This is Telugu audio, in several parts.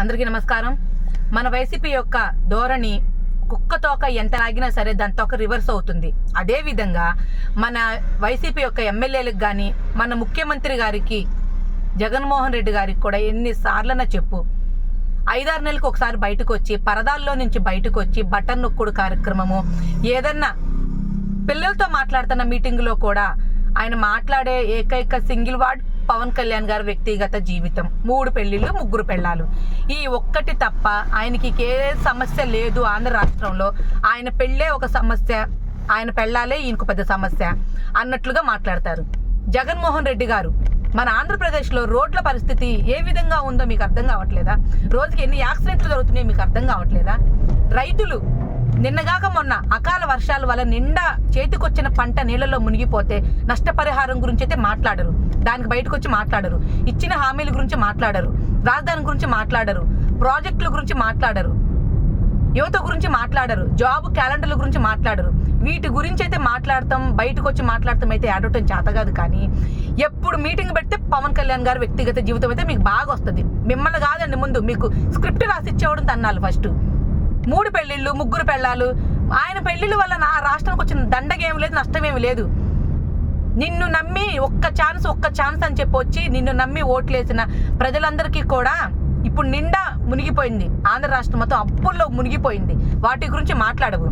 అందరికీ నమస్కారం. మన వైసీపీ యొక్క ధోరణి కుక్క తోక ఎంత లాగినా సరే దాని తోక రివర్స్ అవుతుంది. అదేవిధంగా మన వైసీపీ యొక్క ఎమ్మెల్యేలకు కానీ మన ముఖ్యమంత్రి గారికి జగన్మోహన్ రెడ్డి గారికి కూడా ఎన్నిసార్లన్నా చెప్పు. ఐదారు నెలలకు ఒకసారి బయటకు వచ్చి పరదాల్లో నుంచి బయటకు వచ్చి బటన్ నొక్కుడు కార్యక్రమము ఏదన్నా పిల్లలతో మాట్లాడుతున్న మీటింగ్లో కూడా ఆయన మాట్లాడే ఏకైక సింగిల్ వర్డ్ పవన్ కళ్యాణ్ గారి వ్యక్తిగత జీవితం. మూడు పెళ్ళిళ్ళు ముగ్గురు పెళ్ళాలు. ఈ ఒక్కటి తప్ప ఆయనకి ఏ సమస్య లేదు ఆంధ్ర రాష్ట్రంలో. ఆయన పెళ్ళే ఒక సమస్య ఆయన పెళ్ళాలే ఈయనకు పెద్ద సమస్య అన్నట్లుగా మాట్లాడతారు. జగన్మోహన్ రెడ్డి గారు మన ఆంధ్రప్రదేశ్లో రోడ్ల పరిస్థితి ఏ విధంగా ఉందో మీకు అర్థం కావట్లేదా? రోజుకి ఎన్ని యాక్సిడెంట్లు జరుగుతున్నాయో మీకు అర్థం కావట్లేదా? రైతులు నిన్నగాక మొన్న అకాల వర్షాల వల్ల నిండా చేతికొచ్చిన పంట నీళ్ళలో మునిగిపోతే నష్టపరిహారం గురించి అయితే మాట్లాడరు. దానికి బయటకు వచ్చి మాట్లాడరు. ఇచ్చిన హామీల గురించి మాట్లాడరు. రాజధాని గురించి మాట్లాడరు. ప్రాజెక్టుల గురించి మాట్లాడరు. యువత గురించి మాట్లాడరు. జాబ్ క్యాలెండర్ల గురించి మాట్లాడరు. వీటి గురించి అయితే మాట్లాడతాం బయటకు వచ్చి మాట్లాడతాం అయితే అడవటం చేత కాదు కానీ ఎప్పుడు మీటింగ్ పెడితే పవన్ కళ్యాణ్ గారు వ్యక్తిగత జీవితం అయితే మీకు బాగా వస్తుంది. మిమ్మల్ని కాదండి ముందు మీకు స్క్రిప్ట్ రాసి ఇచ్చేవాడు తన్నాలి ఫస్ట్. మూడు పెళ్ళిళ్ళు ముగ్గురు పెళ్ళాలు. ఆయన పెళ్ళిళ్ళ వల్ల నా రాష్ట్రానికి వచ్చిన దండగేమి లేదు నష్టమేమి లేదు. నిన్ను నమ్మి ఒక్క ఛాన్స్ ఒక్క ఛాన్స్ అని చెప్పి వచ్చి నిన్ను నమ్మి ఓట్లేసిన ప్రజలందరికీ కూడా ఇప్పుడు నిండా మునిగిపోయింది. ఆంధ్ర రాష్ట్రం మొత్తం అప్పుల్లో మునిగిపోయింది. వాటి గురించి మాట్లాడవు.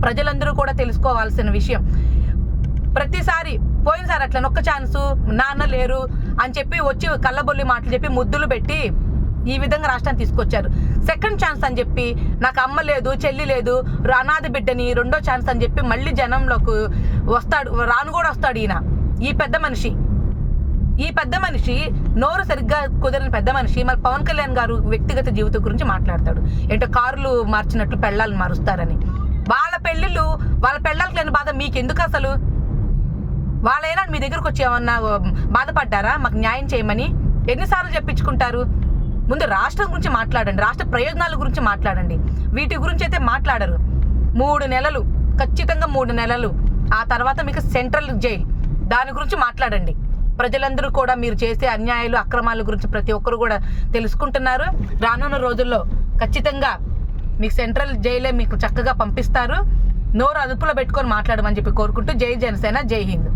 ప్రజలందరూ కూడా తెలుసుకోవాల్సిన విషయం. ప్రతిసారి పోయినసారి అట్లా ఒక్క ఛాన్సు నాన్న లేరు అని చెప్పి వచ్చి కళ్ళబొల్లి మాటలు చెప్పి ముద్దులు పెట్టి ఈ విధంగా రాష్ట్రాన్ని తీసుకొచ్చారు. సెకండ్ ఛాన్స్ అని చెప్పి నాకు అమ్మ లేదు చెల్లి లేదు అనాథ బిడ్డని రెండో ఛాన్స్ అని చెప్పి మళ్ళీ జనంలోకి వస్తాడు రాను కూడా వస్తాడు ఈయన. ఈ పెద్ద మనిషి. ఈ పెద్ద మనిషి నోరు సరిగ్గా కుదిరిన పెద్ద మనిషి. మరి పవన్ కళ్యాణ్ గారు వ్యక్తిగత జీవితం గురించి మాట్లాడతాడు. ఏంటో కార్లు మార్చినట్లు పెళ్ళాలు మారుస్తారని. వాళ్ళ పెళ్ళిళ్ళు వాళ్ళ పెళ్ళాలకు లేని బాధ మీకు ఎందుకు అసలు? వాళ్ళైనా మీ దగ్గరకు వచ్చి ఏమన్నా బాధపడ్డారా? మాకు న్యాయం చేయమని. ఎన్నిసార్లు చెప్పించుకుంటారు? ముందు రాష్ట్రం గురించి మాట్లాడండి రాష్ట్ర ప్రయోజనాల గురించి మాట్లాడండి. వీటి గురించి అయితే మాట్లాడరు. మూడు నెలలు ఖచ్చితంగా మూడు నెలలు. ఆ తర్వాత మీకు సెంట్రల్ జైల్. దాని గురించి మాట్లాడండి. ప్రజలందరూ కూడా మీరు చేసే అన్యాయాలు అక్రమాల గురించి ప్రతి ఒక్కరు కూడా తెలుసుకుంటున్నారు. రానున్న రోజుల్లో ఖచ్చితంగా మీకు సెంట్రల్ జైలే మీకు చక్కగా పంపిస్తారు. నోరు అదుపులో పెట్టుకొని మాట్లాడమని చెప్పి కోరుకుంటూ జై జనసేన జై హింద్.